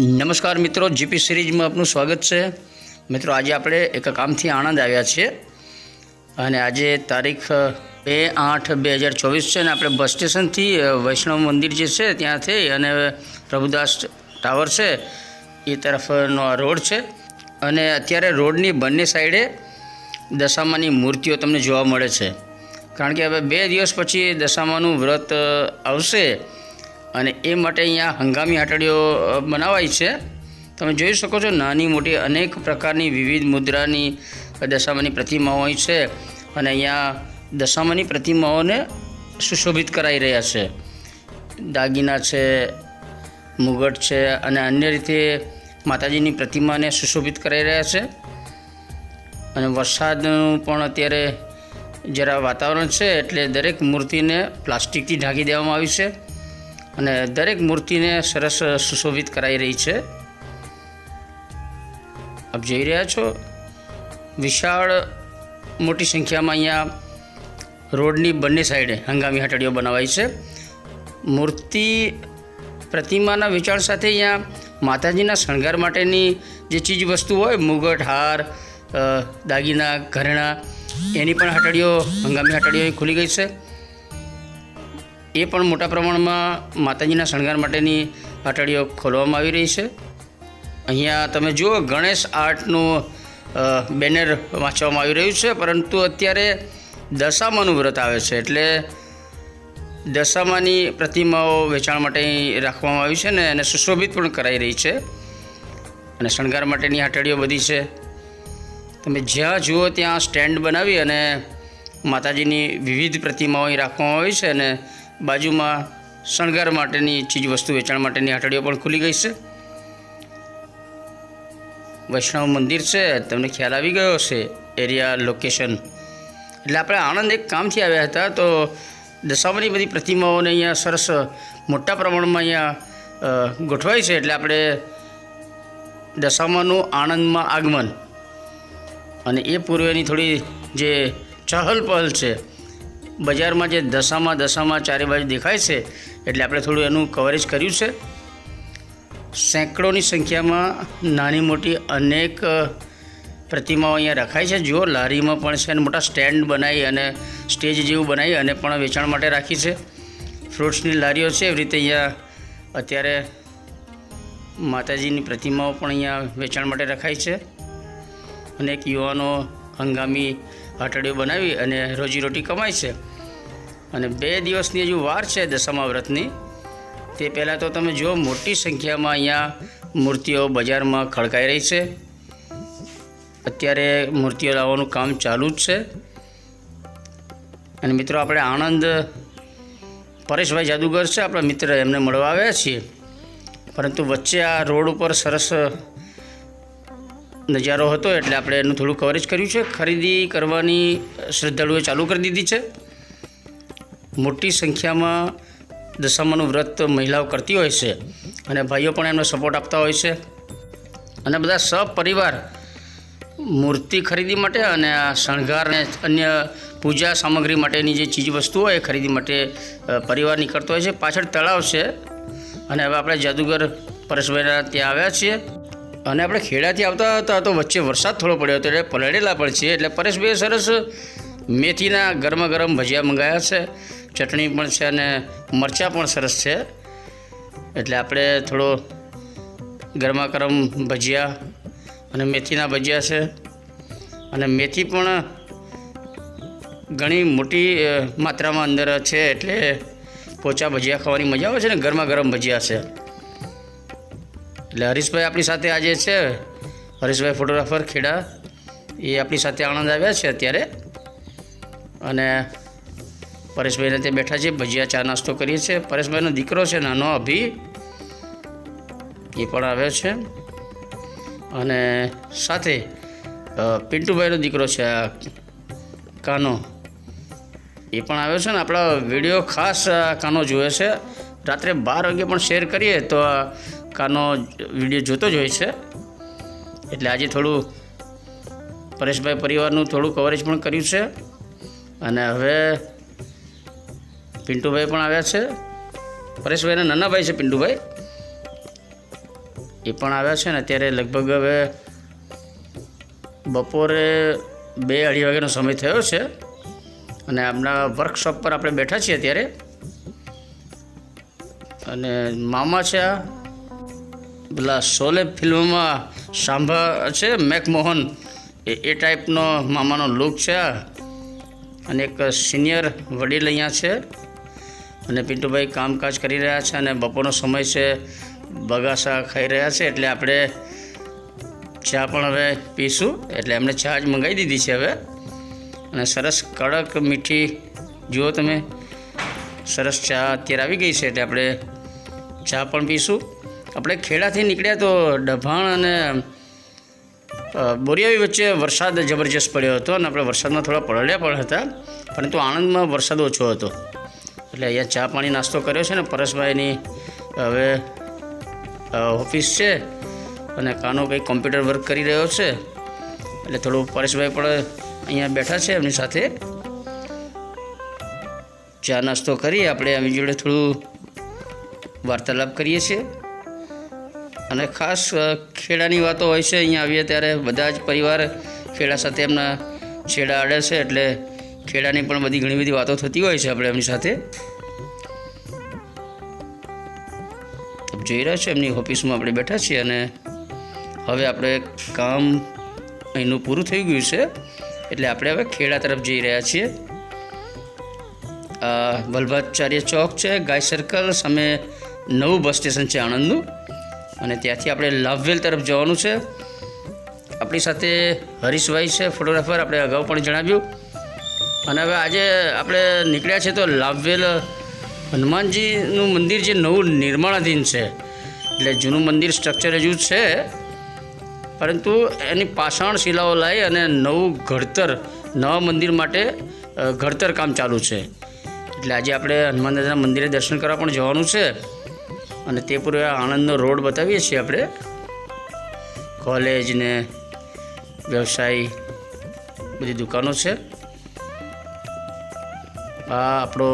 નમસ્કાર મિત્રો, જીપી સિરીઝમાં આપનું સ્વાગત છે. મિત્રો, આજે આપણે એક કામથી આણંદ આવ્યા છીએ. અને આજે તારીખ બે આઠ બે હજાર ચોવીસ છે અને આપણે બસ સ્ટેશનથી વૈષ્ણવ મંદિર જે છે ત્યાંથી અને પ્રભુદાસ ટાવર છે, એ તરફનો આ રોડ છે. અને અત્યારે રોડની બંને સાઈડે દશામાની મૂર્તિઓ તમને જોવા મળે છે. કારણ કે હવે બે દિવસ પછી દશામાનું વ્રત આવશે. અને એ માટે અહીંયા હંગામી આટડીઓ બનાવાય છે. તમે જોઈ શકો છો, નાની મોટી અનેક પ્રકારની વિવિધ મુદ્રાની દશામાની પ્રતિમાઓ અહીં છે અને અહીંયા દશામાની પ્રતિમાઓને સુશોભિત કરાઈ રહ્યા છે. દાગીના છે, મુગટ છે અને અન્ય રીતે માતાજીની પ્રતિમાને સુશોભિત કરાઈ રહ્યા છે. અને વરસાદનું પણ અત્યારે જરા વાતાવરણ છે એટલે દરેક મૂર્તિને પ્લાસ્ટિકથી ઢાંકી દેવામાં આવી છે. અને દરેક મૂર્તિને સરસ સુશોભિત કરાઈ રહી છે. આપ જોઈ રહ્યા છો, વિશાળ મોટી સંખ્યામાં અહીંયા રોડની બંને સાઈડે હંગામી હટડીઓ બનાવાઈ છે. મૂર્તિ પ્રતિમાના વેચાણ સાથે અહીંયા માતાજીના શણગાર માટેની જે ચીજ વસ્તુ હોય, મુગટ, હાર દાગીના, ઘરેણાં, એની પણ હટડીઓ, હંગામી હટડીઓ ખુલી ગઈ છે. એ પણ મોટા પ્રમાણમાં માતાજીના શણગાર માટેની પાટડીઓ ખોલવામાં આવી રહી છે. અહીંયા તમે જુઓ, ગણેશ આર્ટનું બેનર વાંચવામાં આવી રહ્યું છે, પરંતુ અત્યારે દશામાનું વ્રત આવે છે, એટલે દશામાની પ્રતિમાઓ વેચાણ માટે રાખવામાં આવી છે ને એને સુશોભિત પણ કરાઈ રહી છે. અને શણગાર માટેની હાટડીઓ બધી છે. તમે જ્યાં જુઓ ત્યાં સ્ટેન્ડ બનાવી અને માતાજીની વિવિધ પ્રતિમાઓ રાખવામાં આવી છે અને બાજુમાં શણગાર માટેની ચીજ વસ્તુ વેચાણ માટેની હાટડીઓ પણ ખુલી ગઈ છે. વૈષ્ણવ મંદિર છે, તમને ખ્યાલ આવી ગયો હશે, એરિયા લોકેશન એટલે આપણે આણંદ એક કામથી આવ્યા હતા, તો દશામાની બધી પ્રતિમાઓને અહીંયા સરસ મોટા પ્રમાણમાં અહીંયા ગોઠવાય છે, એટલે આપણે દશામાનું આણંદમાં આગમન. અને એ પૂર્વેની થોડી જે ચહલ પહલ છે બજારમાં જે દશામાં દશામાં ચારે બાજુ દેખાય છે, એટલે આપણે થોડું એનું કવરેજ કર્યું છે. સેંકડોની સંખ્યામાં નાની મોટી અનેક પ્રતિમાઓ અહીંયા રખાય છે. જુઓ, લારીમાં પણ છે અને મોટા સ્ટેન્ડ બનાવી અને સ્ટેજ જેવું બનાવી અને પણ વેચાણ માટે રાખી છે. ફ્રૂટ્સની લારીઓ છે, એવી રીતે અહીંયા અત્યારે માતાજીની પ્રતિમાઓ પણ અહીંયા વેચાણ માટે રખાય છે. અનેક યુવાનો હંગામી હટડીઓ બનાવી અને રોજીરોટી કમાય છે. અને બે દિવસની હજુ વાર છે દશામા વ્રતની તે પહેલાં તો તમે જુઓ, મોટી સંખ્યામાં અહીંયા મૂર્તિઓ બજારમાં ખડકાઈ રહી છે. અત્યારે મૂર્તિઓ લાવવાનું કામ ચાલુ જ છે. અને મિત્રો, આપણે આણંદ પરેશભાઈ જાદુગર છે, આપણા મિત્ર, એમને મળવા આવ્યા છીએ. પરંતુ વચ્ચે આ રોડ ઉપર સરસ નજારો હતો, એટલે આપણે એનું થોડું કવરેજ કર્યું છે. ખરીદી કરવાની શ્રદ્ધાળુએ ચાલુ કરી દીધી છે. મોટી સંખ્યામાં દશામાનું વ્રત મહિલાઓ કરતી હોય છે અને ભાઈઓ પણ એમનો સપોર્ટ આપતા હોય છે. અને બધા સપરિવાર મૂર્તિ ખરીદી માટે અને આ શણગાર અને અન્ય પૂજા સામગ્રી માટેની જે ચીજ વસ્તુઓ હોય એ ખરીદી માટે પરિવાર નીકળતો હોય છે. પાછળ તળાવ છે અને હવે આપણે જાદુગર પરેશભાઈના ત્યાં આવ્યા છીએ. અને આપણે ખેડાથી આવતા હતા તો વચ્ચે વરસાદ થોડો પડ્યો હતો, એટલે પલળેલા પણ છીએ. એટલે પરેશભાઈએ સરસ મેથીના ગરમા ગરમ ભજીયા મંગાવ્યા છે. ચટણી પણ છે અને મરચાં પણ સરસ છે. એટલે આપણે થોડો ગરમા ગરમ ભજીયા અને મેથીના ભજીયા છે. અને મેથી પણ ઘણી મોટી માત્રામાં અંદર છે એટલે પોચા ભજીયા ખાવાની મજા આવે છે ને ગરમા ગરમ ભજીયા છે. એટલે હરીશભાઈ આપણી સાથે આજે છે. હરીશભાઈ ફોટોગ્રાફર ખેડા. એ આપણી સાથે આણંદ આવ્યા છે અત્યારે. અને પરેશભાઈને ત્યાં બેઠા છે ભજીયા, ચા નાસ્તો કરીએ છીએ. પરેશભાઈનો દીકરો છે, નાનો અભી. એ પણ આવ્યો છે. અને સાથે પિન્ટુભાઈનો દીકરો છે કાનો. એ પણ આવ્યો છે ને, આપણા વીડિયો ખાસ કાનો જુએ છે. રાત્રે બાર વાગે પણ શેર કરીએ તો કાનો વીડિયો જોતો જ હોય છે. એટલે આજે થોડું પરેશભાઈ પરિવારનું થોડું કવરેજ પણ કર્યું છે. અને હવે પિન્ટુભાઈ પણ આવ્યા છે. પરેશભાઈના નાના ભાઈ છે પિન્ટુભાઈ. એ પણ આવ્યા છે ને અત્યારે લગભગ હવે બપોરે બે અઢી વાગ્યાનો સમય થયો છે. અને આપણા વર્કશોપ પર આપણે બેઠા છીએ અત્યારે. અને મામા છે આ. પેલા શોલે ફિલ્મમાં સાંભા છે, મેકમોહન. એ ટાઈપનો મામાનો લુક છે આ. અને એક સિનિયર વડીલ અહીંયા છે. અને પિન્ટુભાઈ કામકાજ કરી રહ્યા છે અને બપોરનો સમય છે. બગાસા ખાઈ રહ્યા છે એટલે આપણે ચા પણ હવે પીશું. એટલે એમણે ચા જ મંગાવી દીધી છે હવે. અને સરસ કડક મીઠી, જુઓ તમે, સરસ ચા અત્યારે આવી ગઈ છે એટલે આપણે ચા પણ પીશું. આપણે ખેડાથી નીકળ્યા તો ડભાણ અને બોરિયાવી વચ્ચે વરસાદ જબરજસ્ત પડ્યો હતો અને આપણે વરસાદમાં થોડા પલળ્યા પણ હતા, પરંતુ આણંદમાં વરસાદ ઓછો હતો. એટલે અહીંયા ચા પાણી નાસ્તો કર્યો છે ને પરેશભાઈની, હવે ઓફિસ છે અને કાનો કંઈક કોમ્પ્યુટર વર્ક કરી રહ્યો છે, એટલે થોડું પરેશભાઈ પણ અહીંયા બેઠા છે એમની સાથે. ચા નાસ્તો કરી, આપણે એમની જોડે થોડું વાર્તાલાપ કરીએ છીએ. અને ખાસ ખેડાની વાતો હોય છે, અહીંયા આવીએ ત્યારે બધા જ પરિવાર ખેડા સાથે એમના છેડા અડે છે, એટલે ખેડાની પણ બધી ઘણી બધી વાતો થતી હોય છે આપણે એમની સાથે. જઈ રહ્યા છે, એમની ઓફિસમાં આપણે બેઠા છીએ અને હવે આપણે કામ અહીંનું પૂરું થઈ ગયું છે, એટલે આપણે હવે ખેડા તરફ જઈ રહ્યા છીએ. વલ્ભાચાર્ય ચોક છે, ગાય સર્કલ સામે નવું બસ સ્ટેશન છે આણંદનું. અને ત્યાંથી આપણે લાભવેલ તરફ જવાનું છે. આપણી સાથે હરીશભાઈ છે, ફોટોગ્રાફર. આપણે અગાઉ પણ જણાવ્યું. અને હવે આજે આપણે નીકળ્યા છે તો લાભવેલ હનુમાનજીનું મંદિર જે નવું નિર્માણાધીન છે. એટલે જૂનું મંદિર સ્ટ્રક્ચર હજુ છે. પરંતુ એની પાષાણ શિલાઓ લાવી અને નવું ઘડતર, નવા મંદિર માટે ઘડતર કામ ચાલુ છે. એટલે આજે આપણે હનુમાન દાદાના મંદિરે દર્શન કરવા પણ જવાનું છે. અને તે પૂર્વે આણંદનો રોડ બતાવીએ છીએ આપણે. કોલેજ ને વ્યવસાય, બધી દુકાનો છે. આ આપણો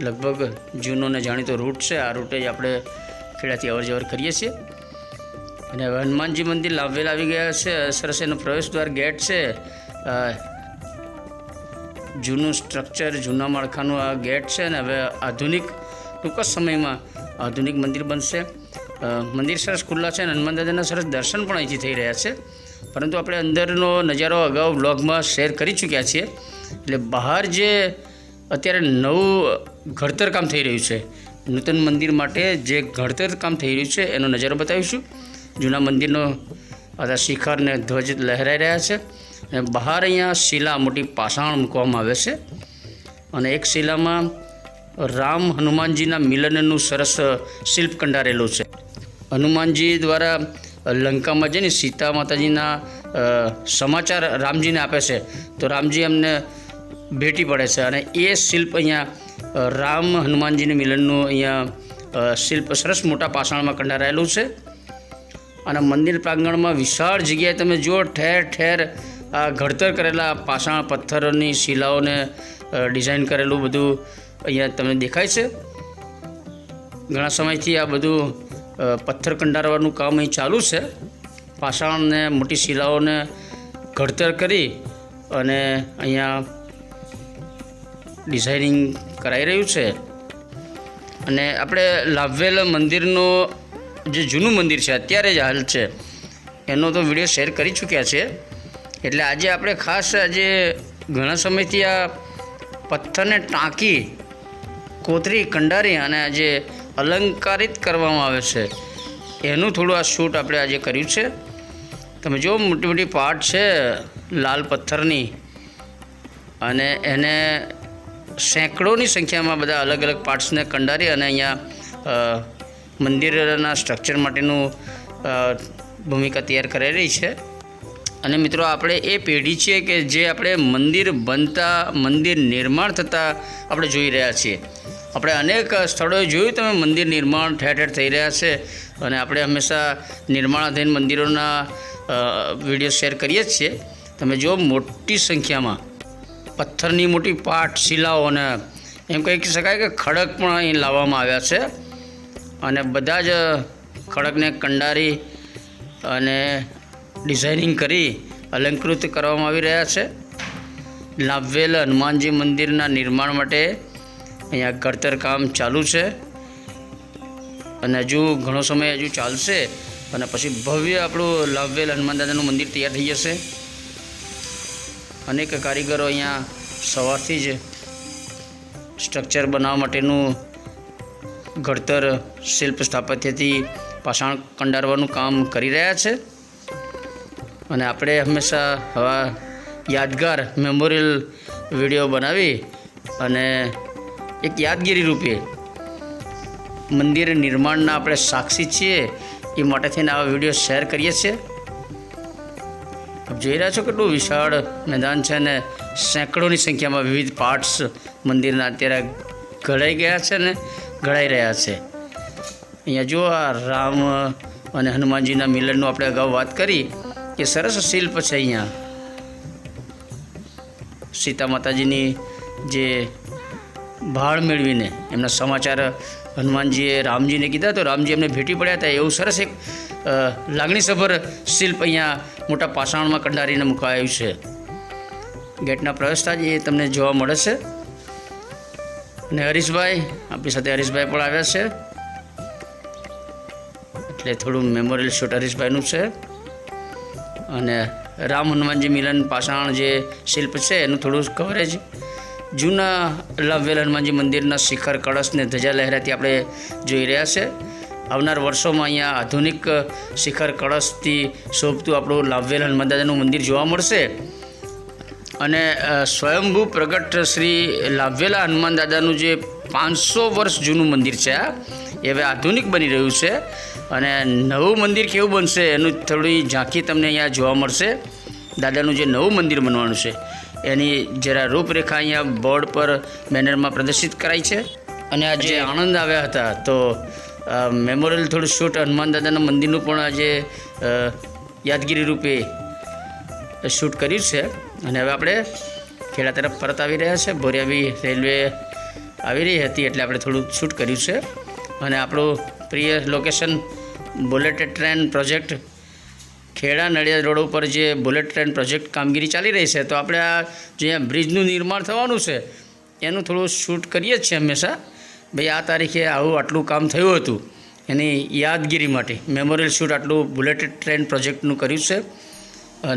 લગભગ જૂનો ને જાણીતો રૂટ છે. આ રૂટે જ આપણે ખેડાથી અવર જવર કરીએ છીએ. અને હનુમાનજી મંદિર લાવેલ આવી ગયા છે. સરસ એનો પ્રવેશ દ્વાર ગેટ છે. જૂનું સ્ટ્રક્ચર જૂના માળખાનું આ ગેટ છે. ને હવે આધુનિક ટૂંક જ સમયમાં આધુનિક મંદિર બનશે. મંદિર સરસ ખુલ્લા છે અને હનુમાન દાદાના સરસ દર્શન પણ અહીંથી થઈ રહ્યા છે. પરંતુ આપણે અંદરનો નજારો અગાઉ બ્લોગમાં શેર કરી ચૂક્યા છીએ. એટલે બહાર જે અત્યારે નવું ઘડતર કામ થઈ રહ્યું છે, નૂતન મંદિર માટે જે ઘડતર કામ થઈ રહ્યું છે, એનો નજારો બતાવીશું. જૂના મંદિરનો આ શિખર ને ધ્વજ લહેરાઈ રહ્યા છે. અને બહાર અહીંયા શિલા મોટી પાષાણ મૂકવામાં આવે છે. અને એક શિલામાં રામ હનુમાનજીના મિલનનું સરસ શિલ્પ કંડારેલું છે. હનુમાનજી દ્વારા લંકામાં જઈને સીતા માતાજીના સમાચાર રામજીને આપે છે. તો રામજી એમને ભેટી પડે છે અને એ શિલ્પ અહીંયા રામ હનુમાનજીની મિલનનું અહીંયા શિલ્પ સરસ મોટા પાષાણમાં કંડારાયેલું છે. અને મંદિર પ્રાંગણમાં વિશાળ જગ્યાએ તમે જુઓ, ઠેર ઠેર આ ઘડતર કરેલા પાષાણ પથ્થરોની શિલાઓને ડિઝાઇન કરેલું બધું અહીંયા તમને દેખાય છે. ઘણા સમયથી આ બધું પથ્થર કંડારવાનું કામ અહીં ચાલુ છે. પાષાણને, મોટી શિલાઓને ઘડતર કરી અને અહીંયા ડિઝાઇનિંગ કરાઈ રહ્યું છે. અને આપણે લાભવેલ મંદિરનો, જે જૂનું મંદિર છે, અત્યારે જ હાલ છે. એનો તો વીડિયો શેર કરી ચૂક્યા છે. એટલે આજે આપણે ખાસ આજે ઘણા સમયથી આ પથ્થરને ટાંકી કોતરી, કંડારી અને આજે અલંકારિત કરવામાં આવે છે. એનું થોડું આ શૂટ આપણે આજે કર્યું છે. તમે જો મોટી મોટી પાટ છે લાલ પથ્થરની અને એને સેંકડોની સંખ્યામાં બધા અલગ અલગ પાર્ટ્સને કંડારી અને અહીંયા મંદિરના સ્ટ્રક્ચર માટેનું ભૂમિકા તૈયાર કરાઈ છે. અને મિત્રો આપણે એ પેઢી છીએ કે જે આપણે મંદિર બનતા, મંદિર નિર્માણ થતાં આપણે જોઈ રહ્યા છીએ. આપણે અનેક સ્થળોએ જોયું તમે મંદિર નિર્માણ ઠેર ઠેર થઈ રહ્યા છે અને આપણે હંમેશા નિર્માણાધીન મંદિરોના વીડિયો શેર કરીએ જ છીએ. તમે જો મોટી સંખ્યામાં પથ્થરની મોટી પાટ, શિલાઓ અને એમ કહી શકાય કે ખડક પણ અહીં લાવવામાં આવ્યા છે. અને બધા જ ખડકને કંડારી અને ડિઝાઇનિંગ કરી અલંકૃત કરવામાં આવી રહ્યા છે. લાભવેલ હનુમાનજી મંદિરના નિર્માણ માટે અહીંયા ઘડતર કામ ચાલુ છે. અને હજુ ઘણો સમય હજુ ચાલશે. અને પછી ભવ્ય આપણું લાભવેલ હનુમાન દાદાનું મંદિર તૈયાર થઈ જશે. અનેક કારીગરો અહીંયા સવારથી જ સ્ટ્રક્ચર બનાવવા માટેનું ઘડતર શિલ્પ સ્થાપત્યથી પાષાણ કંડારવાનું કામ કરી રહ્યા છે. અને આપણે હંમેશા આવા યાદગાર મેમોરિયલ વીડિયો બનાવી અને એક યાદગીરી રૂપે મંદિર નિર્માણના આપણે સાક્ષી છીએ એ માટે થઈને આવા વીડિયો શેર કરીએ છીએ. આપ જોઈ રહ્યા છો કેટલું વિશાળ મેદાન છે અને સેંકડોની સંખ્યામાં વિવિધ પાર્ટ્સ મંદિરના અત્યારે ઘડાઈ ગયા છે ને ઘડાઈ રહ્યા છે. અહીંયા જુઓ આ રામ અને હનુમાનજીના મિલનનું આપણે અગાઉ વાત કરી કે સરસ શિલ્પ છે અહીંયા. સીતા માતાજીની જે ભાળ મેળવીને એમના સમાચાર હનુમાનજીએ, રામજીને કીધા તો રામજી એમને ભેટી પડ્યા હતા. એવું સરસ એક લાગણીસભર શિલ્પ અહીંયા મોટા પાષાણમાં કંડારીને મુકાયું છે. ગેટના પ્રવેશતા જ એ તમને જોવા મળે છે. અને હરીશભાઈ, આપણી સાથે હરીશભાઈ પણ આવ્યા છે. એટલે થોડું મેમોરિયલ શૂટ હરીશભાઈનું છે. અને રામ હનુમાનજી મિલન પાષાણ જે શિલ્પ છે, એનું થોડું કવરેજ જૂના લાભવેલ હનુમાનજી મંદિરના શિખર કળશને ધજા લહેરાતી આપણે જોઈ રહ્યા છે. આવનાર વર્ષોમાં અહીંયા આધુનિક શિખર, કળશથી શોભતું આપણું લાભવેલ હનુમાન દાદાનું મંદિર જોવા મળશે. અને સ્વયંભૂ પ્રગટ શ્રી લાભવેલા હનુમાન દાદાનું જે પાંચસો વર્ષ જૂનું મંદિર છે, આ, એ હવે આધુનિક બની રહ્યું છે. અને નવું મંદિર કેવું બનશે એનું થોડી ઝાંખી તમને અહીંયા જોવા મળશે. દાદાનું જે નવું મંદિર બનવાનું છે. એની જરા રૂપરેખા અહીંયા બોર્ડ પર બેનરમાં પ્રદર્શિત કરાઈ છે. અને આજે આણંદ આવ્યા હતા તો મેમોરિયલ થોડું શૂટ હનુમાન દાદાના મંદિરનું પણ આજે યાદગીરી રૂપે શૂટ કર્યું છે. અને હવે આપણે ખેડા તરફ પરત આવી રહ્યા છે. બોરિયાવી રેલવે આવી રહી હતી એટલે આપણે થોડું શૂટ કર્યું છે. અને આપણું પ્રિય location bullet train project Kheda Nadiad road ઉપર જે બુલેટ ટ્રેન પ્રોજેક્ટ કામગીરી ચાલી રહી છે, તો આપણે આ જે બ્રિજનું નિર્માણ થવાનું છે, એનું થોડું શૂટ કરીએ છીએ હંમેશા. ભાઈ આ તારીખે આવું આટલું કામ થયું હતું, એની યાદગીરી માટે, મેમોરિયલ શૂટ આટલું બુલેટ ટ્રેન પ્રોજેક્ટનું કર્યું છે.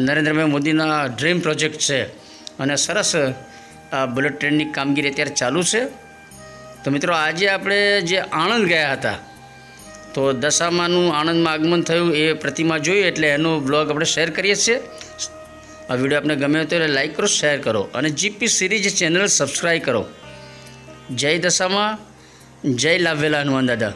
નરેન્દ્રભાઈ મોદીના ડ્રીમ પ્રોજેક્ટ છે, અને સરસ, આ બુલેટ ટ્રેનની કામગીરી અત્યારે ચાલુ છે. તો મિત્રો આજે આપણે જે આણંદ ગયા હતા તો દશામાનું આણંદમાં આગમન થયું એ પ્રતિમા જોઈએ એટલે એનો બ્લોગ આપણે શેર કરીએ છીએ. આ વીડિયો આપને ગમે તો એટલે લાઈક કરો શેર કરો અને જીપી સિરીઝ ચેનલ સબસ્ક્રાઈબ કરો. જય દશામાં, જય લાભવેલા હનુમાન દાદા